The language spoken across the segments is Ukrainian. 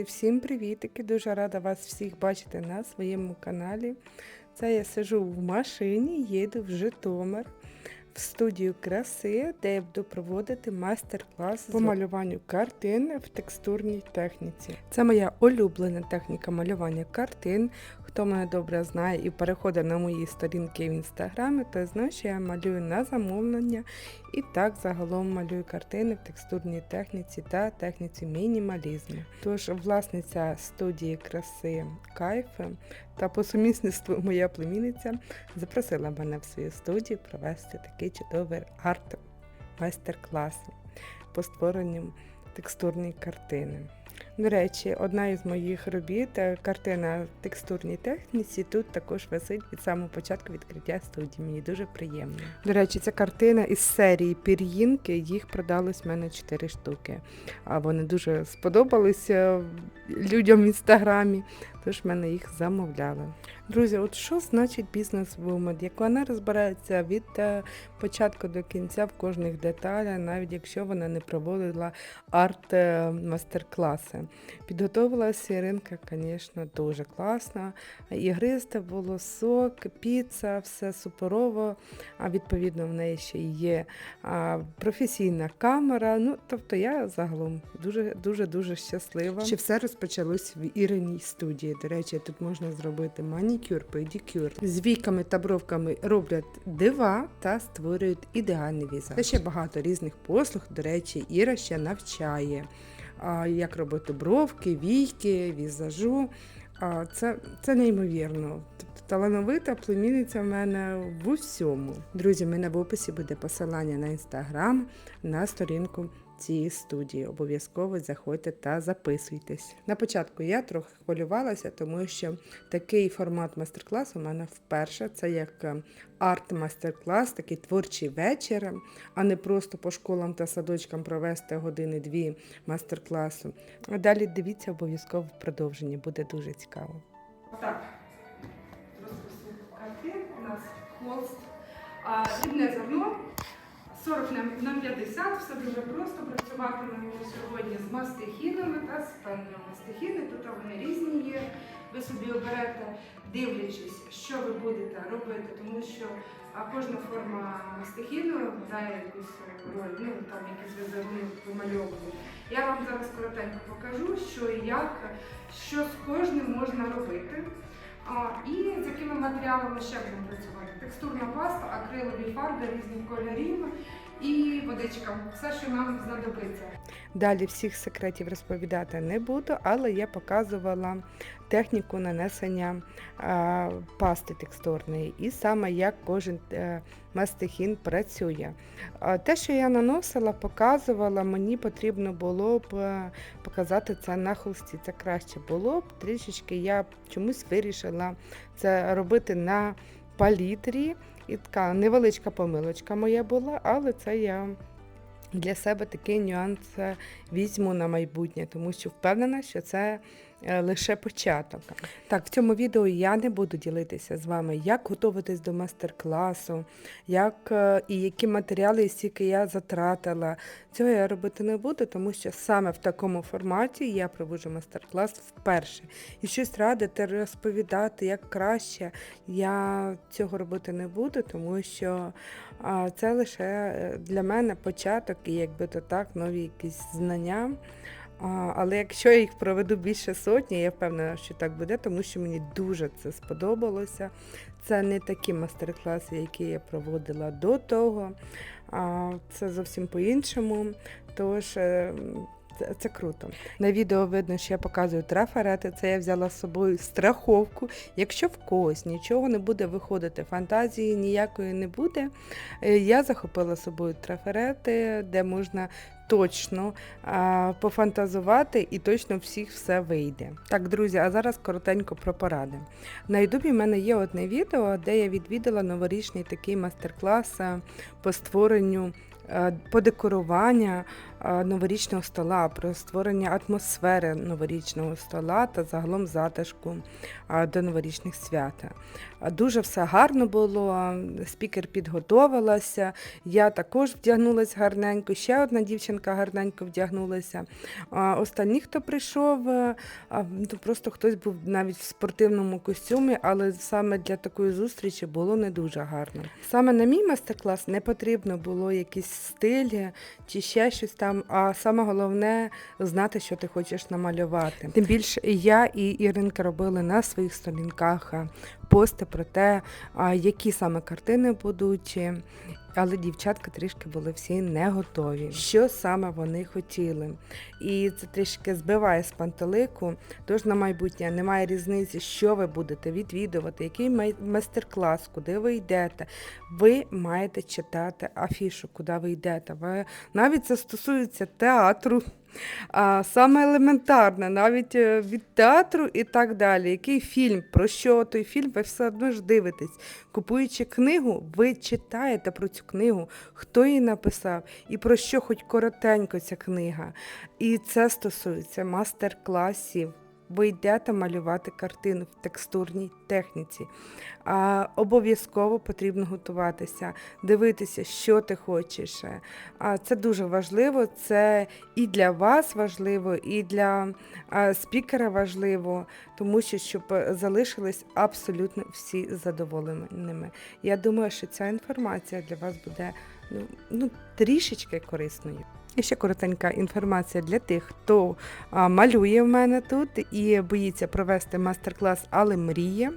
Друзі, всім привітики! Дуже рада вас всіх бачити на своєму каналі. Це я сижу в машині, їду в Житомир в студію краси, де я буду проводити майстер-клас по малюванню картин в текстурній техніці. Це моя улюблена техніка малювання картин. Хто мене добре знає і переходить на мої сторінки в інстаграмі, то знає, що я малюю на замовлення і так загалом малюю картини в текстурній техніці та техніці мінімалізму. Тож власниця студії краси Кайф та по сумісництву моя племінниця запросила мене в свою студію провести такий чудовий арт майстер-клас по створенню текстурної картини. До речі, одна із моїх робіт, е, картина в текстурній техніці, тут також висить від самого початку відкриття студії. Мені дуже приємно. До речі, ця картина із серії пір'їнки, їх продалось в мене 4 штуки. А вони дуже сподобалися людям в інстаграмі, тож в мене їх замовляли. Друзі, от що значить бізнес-вумен? Як вона розбирається від е, початку до кінця в кожних деталях, навіть якщо вона не проводила арт-мастер-класи. Підготовилася Іринка, звісно, дуже класно. Ігристе було сок, піца, все суперово. А відповідно в неї ще є професійна камера. Ну, тобто я загалом дуже дуже дуже щаслива. Ще все розпочалось в Іриній студії. До речі, тут можна зробити манікюр, педикюр. З віками та бровками роблять дива та створюють ідеальний візаж. Та ще багато різних послуг. До речі, Іра ще навчає, як робити бровки, війки, візажу. Це, це неймовірно. Тобто талановита племінниця в мене в усьому. Друзі, в мене в описі буде посилання на інстаграм, на сторінку цієї студії. Обов'язково заходьте та записуйтесь. На початку я трохи хвилювалася, тому що такий формат майстер-класу у мене вперше. Це як е, арт-майстер-клас, такий творчий вечір, а не просто по школам та садочкам провести години-дві майстер-класу. А далі дивіться обов'язково в продовженні, буде дуже цікаво. Так, розписую картин, у нас холст, а, зерно. 40 на- на 50, все дуже просто. Працюватимемо сьогодні з мастихінами та з пенною мастихіни. Тут вони різні є. Ви собі оберете, дивлячись, що ви будете робити, тому що кожна форма мастихіну грає якусь роль, ну там якісь визовні вимальовують. Я вам зараз коротенько покажу, що і як, що з кожним можна робити. І з якими матеріалами ще будемо працювати? Текстурна паста, акрилові фарби різних кольорів і водичка. Все, що нам знадобиться. Далі всіх секретів розповідати не буду, але я показувала техніку нанесення пасти текстурної і саме як кожен е, мастихін працює. Те, що я наносила, показувала, мені потрібно було б е, показати це на холсті. Це краще було б. Трішечки я чомусь вирішила це робити на палітрі. І така невеличка помилочка моя була, але це я для себе такий нюанс е, візьму на майбутнє, тому що впевнена, що це лише початок. Так, в цьому відео я не буду ділитися з вами, як готуватись до майстер-класу, як е, і які матеріали і стільки я затратила. Цього я робити не буду, тому що саме в такому форматі я проводжу майстер-клас вперше. І щось радити, розповідати, як краще, я цього робити не буду, тому що це лише е, для мене початок і якби то так, нові якісь знання. Але якщо я їх проведу більше сотні, я впевнена, що так буде, тому що мені дуже це сподобалося. Це не такі майстер-класи, які я проводила до того. Це зовсім по-іншому. Тож е, це, це круто. На відео видно, що я показую трафарети. Це я взяла з собою страховку. Якщо в когось нічого не буде виходити, фантазії ніякої не буде. е, Я захопила з собою трафарети, де можна точно а, пофантазувати і точно всіх все вийде. Так, друзі, а зараз коротенько про поради. На Ютубі в мене є одне відео, де я відвідала новорічний такий майстер-клас по створенню. По декоруванню а, новорічного стола, про створення атмосфери новорічного стола та загалом затишку до новорічних свят. Дуже все гарно було. Спікер підготовилася. Я також вдягнулася гарненько. Ще одна дівчинка гарненько вдягнулася. Останні, хто прийшов, е, ну, просто хтось був навіть в спортивному костюмі, але саме для такої зустрічі було не дуже гарно. Саме на мій майстер-клас не потрібно було якийсь стиль чи ще щось там. А саме головне знати, що ти хочеш намалювати. Тим більше я і Іринка робили на своїх сторінках пости про те, які саме картини будуть. е, Але дівчатка трішки були всі не готові. Що саме вони хотіли? І це трішки збиває з пантелику. Тож на майбутнє немає різниці, що ви будете відвідувати, який май- майстер-клас, куди ви йдете. Ви маєте читати афішу, куди ви йдете. Ви навіть це стосується театру. А, саме елементарне, навіть е, від театру і так далі. Який фільм, про що той фільм, ви все одно ж дивитесь. Купуючи книгу, ви читаєте про цю книгу, хто її написав і про що хоч коротенько ця книга. І це стосується мастер-класів. Ви йдете малювати картину в текстурній техніці. А, обов'язково потрібно готуватися, дивитися, що ти хочеш. А, це дуже важливо. Це і для вас важливо, і для спікера важливо, тому що щоб залишились абсолютно всі задоволеними. Я думаю, що ця інформація для вас буде ну, ну трішечки корисною. І ще коротенька інформація для тих, хто малює в мене тут і боїться провести майстер-клас, але мріє.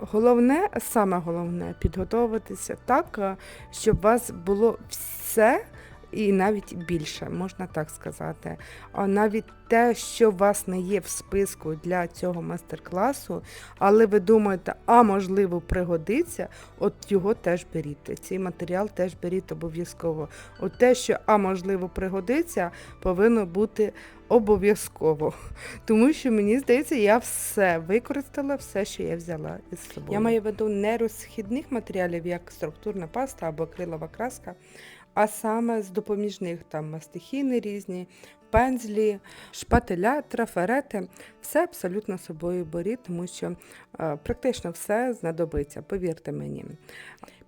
Головне, саме головне, підготуватися так, щоб у вас було все. І навіть більше, можна так сказати. А навіть те, що у вас не є в списку для цього майстер-класу, але ви думаєте, а можливо, пригодиться, от його теж беріть. Цей матеріал теж беріть обов'язково. От те, що а можливо пригодиться, повинно бути обов'язково. Тому що мені здається, я все використала, все, що я взяла із собою. Я маю в виду не розхідних матеріалів, як структурна паста або акрилова краска, а саме з допоміжних там мастихіни різні, пензлі, шпателя, трафарети. Все абсолютно собою беріть, тому що е, практично все знадобиться, повірте мені.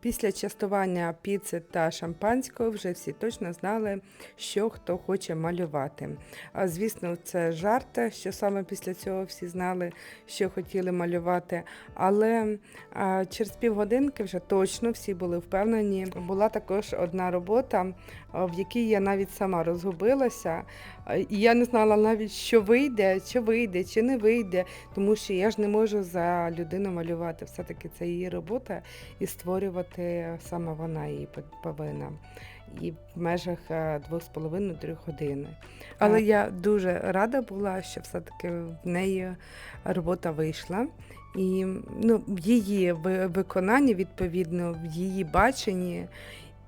Після частування піци та шампанського вже всі точно знали, що хто хоче малювати. А звісно, це жарт, що саме після цього всі знали, що хотіли малювати. Але через півгодинки вже точно всі були впевнені. Була також одна робота, в якій я навіть сама розгубилася. І я не знала навіть, що вийде, чи вийде, чи не вийде, тому що я ж не можу за людину малювати. Все-таки це її робота і створювати саме вона її повинна. І в межах е, двох з половиною трьох. Але я дуже рада була, що все-таки в неї робота вийшла. І ну, в її ви- виконанні, відповідно, в її баченні.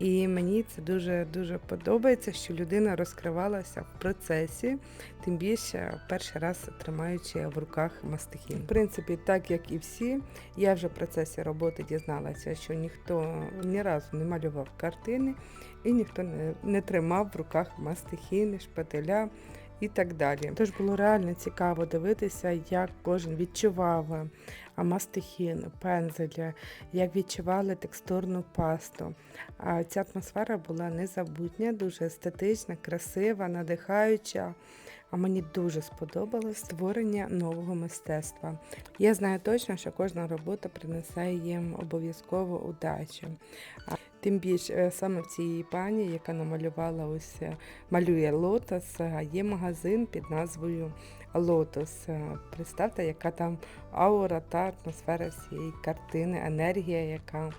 І мені це дуже дуже подобається, що людина розкривалася в процесі, тим більше перший раз тримаючи в руках мастихін. В принципі, так як і всі, я вже в процесі роботи дізналася, що ніхто ні разу не малював картини і ніхто не, не тримав в руках мастихіни, шпателя і так далі. Тож було реально цікаво дивитися, як кожен відчував мастихін, пензель, як відчували текстурну пасту. А ця атмосфера була незабутня, дуже естетична, красива, надихаюча. А мені дуже сподобалось створення нового мистецтва. Я знаю точно, що кожна робота принесе їм обов'язково удачу. Тим більше е, саме в цій пані, яка намалювала ось е, малює лотос, є магазин під назвою Лотос. Е, Представте, яка там аура та атмосфера цієї картини, енергія, яка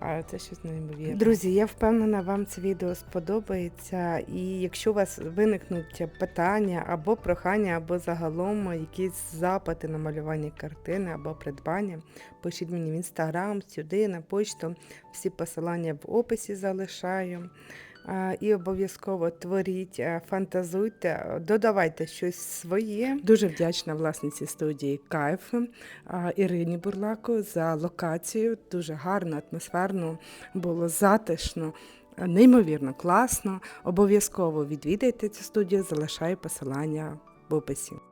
а, це щось неймовірне. Друзі, я впевнена, вам це відео сподобається. І якщо у вас виникнуть питання або прохання, або загалом якісь запити на малювання картини або придбання, пишіть мені в інстаграм, сюди, на почту. Всі посилання в описі залишаю. А, І обов'язково творіть, фантазуйте, додавайте щось своє. Дуже вдячна власниці студії Кайф Ірині Бурлаку за локацію. Дуже гарно, атмосферно, було затишно. неймовірно класно. Обов'язково відвідайте цю студію, залишаю посилання в описі.